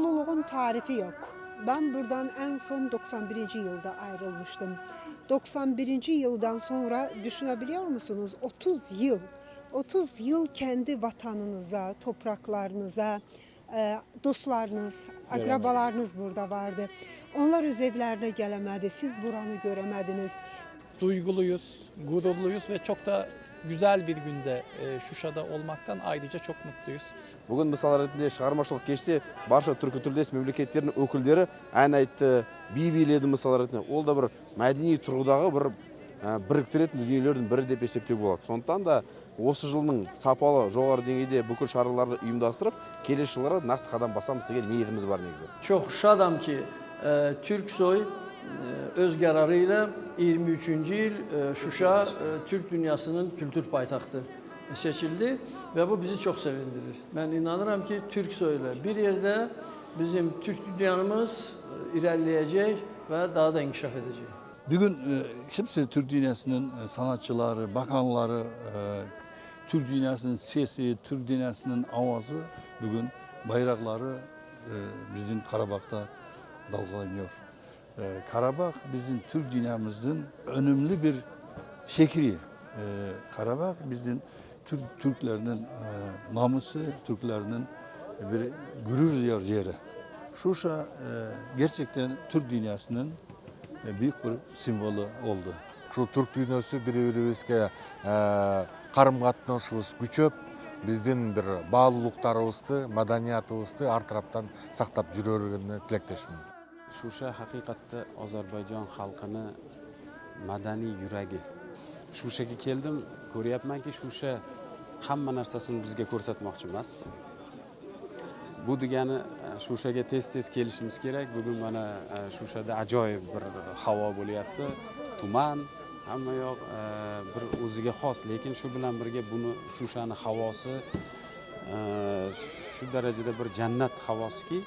Mutluluğun tarifi yok. Ben buradan en son 91. yılda ayrılmıştım. 91. yıldan sonra düşünebiliyor musunuz? 30 yıl. 30 yıl kendi vatanınıza, topraklarınıza, e, dostlarınız, akrabalarınız burada vardı. Onlar öz evlerine gelemedi. Siz buranı göremediniz. duyguluyuz, gururluyuz ve çok da güzel bir günde e, Şuşa'da olmaktan ayrıca çok mutluyuz. Бүгін мысал ретінде шығармашылық кеште барша түркі тілдес мемлекеттердің өкілдері ән айтты би биледі мысал ретінде. Ол да бір мәдени тұрғыдағы бір ә, біріктіретін дүниелердің бірі деп есептеуге болады. Сондықтан да осы жылдың сапалы жоғары деңгейде бүкіл шараларды ұйымдастырып келесі жылдары нақты қадам басамыз деген ниетіміз бар негізі. Çok şadam ki e, Türksoy e, öz kararıyla 23. yıl e, Şuşa e, Türk dünyasının kültür seçildi ve bu bizi çok sevindirir. Ben inanıram ki Türksoy'la bir yerde bizim Türk dünyamız e, ilerleyecek ve daha da inkişaf edecek. Bugün e, hepsi Türk dünyasının e, sanatçıları, bakanları, Türk dünyasının sesi, Türk dünyasının avazı bugün bayrakları bizim Karabak'ta dalgalanıyor. E, Karabak bizim Türk dünyamızın önemli bir şekri. E, Karabak bizim Türk Türklerinin e, namusu, Türklerinin bir gurur duyar yeri. Şuşa e, gerçekten Türk dünyasının e, büyük bir simvolü oldu. ушул түрк дүйнөсү бири бирибизге карым катнашыбыз күчөп биздин бир баалуулуктарыбызды маданиятыбызды ар тараптан сактап жүрөрүнө тилектешмин Şuşa haqiqatda Ozarbayjon xalqini madaniy yuragi. Shushaga keldim, ko'ryapmanki, Shusha hamma narsasini bizga ko'rsatmoqchi emas. Bu degani e, Shushaga tez-tez kelishimiz kerak. Bugun mana e, Shushada ajoyib bir havo. Tuman, hamma yoq e, bir o'ziga xos, lekin shu bilan birga buni Shushani havosi e, shu darajada bir jannat havosiki,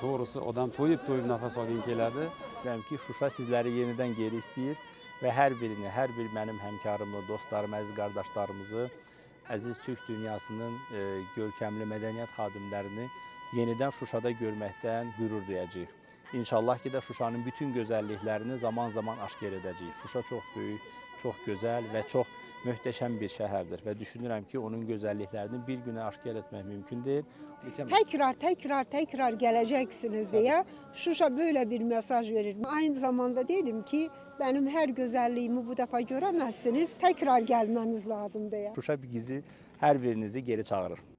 to'g'risi odam to'yib to'yib nafas olgin keladi. Bilirəm ki, Şuşa sizləri yenidən geri istəyir və hər birini, hər bir mənim həmkarımı, dostlarımı, əziz qardaşlarımızı, əziz Türk dünyasının e, görkəmli mədəniyyət xadimlərini yenidən Şuşada görməkdən qürur duyacağıq. İnşallah ki də Şuşanın bütün gözəlliklərini zaman-zaman aşkar edəcəyik. Şuşa çox böyük, çox gözəl və çox möhtəşəm bir şəhərdir və düşünürəm ki, onun gözəlliklərini bir günə aşkar etmək mümkün deyil. Tekrar tekrar tekrar geleceksiniz diye Şuşa böyle bir mesaj verir. Aynı zamanda dedim ki benim her güzelliğimi bu defa göremezsiniz. Tekrar gelmeniz lazım diye. Şuşa bizi hər birinizi geri çağırır.